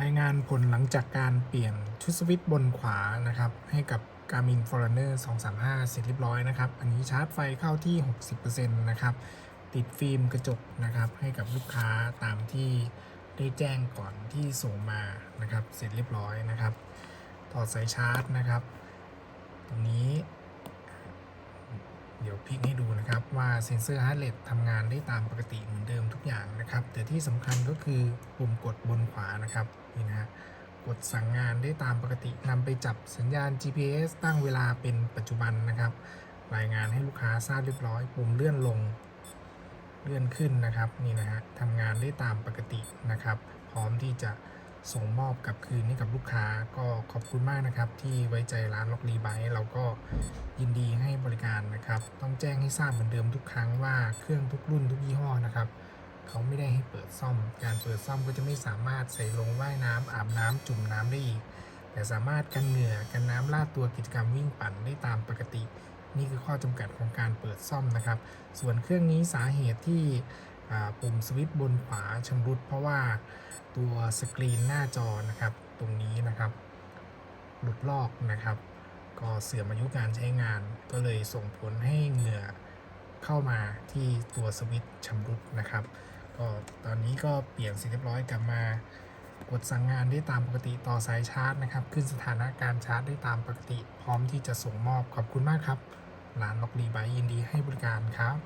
รายงานผลหลังจากการเปลี่ยนชุดสวิตช์บนขวานะครับ ให้กับ Garmin Forerunner 235 เสร็จเรียบร้อยนะครับ อันนี้ชาร์จไฟเข้าที่ 60%นะครับ ติดฟิล์มกระจกนะครับ ให้กับลูกค้าตามที่ได้แจ้งก่อนที่ส่งมานะครับ เสร็จเรียบร้อยนะครับ ถอดสายชาร์จนะครับ ตรงนี้ เดี๋ยวพลิกให้ดูนะครับว่าเซ็นเซอร์ฮาร์ดเรททำงานได้ตามปกติเหมือนเดิมทุกอย่างนะครับ แต่ที่สำคัญก็คือปุ่มกดบนขวานะครับนี่นะฮะกดสั่งงานได้ตามปกตินำไปจับสัญญาณ GPS ตั้งเวลาเป็นปัจจุบันนะครับ รายงานให้ลูกค้าทราบเรียบร้อย ปุ่มเลื่อนลง เลื่อนขึ้นนะครับนี่นะฮะทำงานได้ตามปกตินะครับ พร้อมที่จะ ส่งมอบกลับคืนให้กับลูกค้าก็ขอบคุณมากนะครับ ที่ไว้ใจร้านล็อกรีไบเราก็ยินดีให้บริการนะครับ ต้องแจ้งให้ทราบเหมือนเดิมทุกครั้งว่าเครื่องทุกรุ่นทุกยี่ห้อนะครับเขาไม่ได้ให้เปิดซ่อม การเปิดซ่อมก็จะไม่สามารถใส่ลงว่ายน้ำอาบน้ำจุ่มน้ำได้อีก แต่สามารถกันเหงื่อกันน้ำลาดตัวกิจกรรมวิ่งปั่นได้ตามปกติ นี่คือข้อจำกัดของการเปิดซ่อมนะครับ ส่วนเครื่องนี้สาเหตุที่ ปุ่มสวิตช์บนขวาชำรุดเพราะว่าตัวสกรีนหน้าจอนะครับ ตรงนี้นะครับ หลุดลอกนะครับ ก็เสื่อมอายุการใช้งาน ก็เลยส่งผลให้เหงื่อเข้ามาที่ตัวสวิตช์ชำรุดนะครับ ก็ตอนนี้ก็เปลี่ยนเสร็จเรียบร้อยกลับมากดสั่งงานได้ตามปกติต่อสายชาร์จนะครับ ขึ้นสถานะการชาร์จได้ตามปกติ พร้อมที่จะส่งมอบขอบคุณมากครับร้านล็อกรีไบยินดีให้บริการครับ